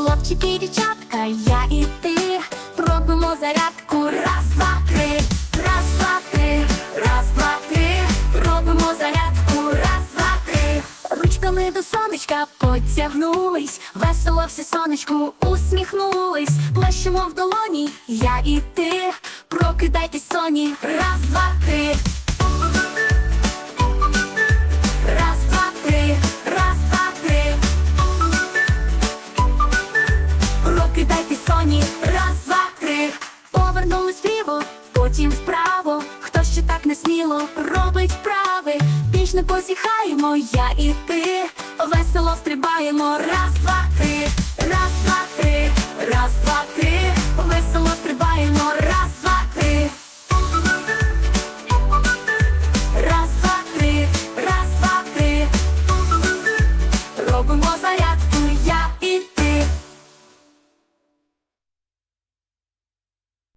Хлопчики дівчатка, я і ти. Робимо зарядку. Раз, два, три, раз, два, три, раз, два, три, робимо зарядку, раз, два, три. Ручками до сонечка потягнулись, весело все сонечку усміхнулись, плещемо в долоні, я і ти, прокидайтесь соні, раз, два, три. потім вправо, хто ще так не сміло робить вправи, піч не посіхаємо, я і ти, весело стрибаємо, раз, два, три, раз, два, три, раз, два, три, весело стрибаємо, раз, два, три. Раз, два, три, раз, два, три. Робимо.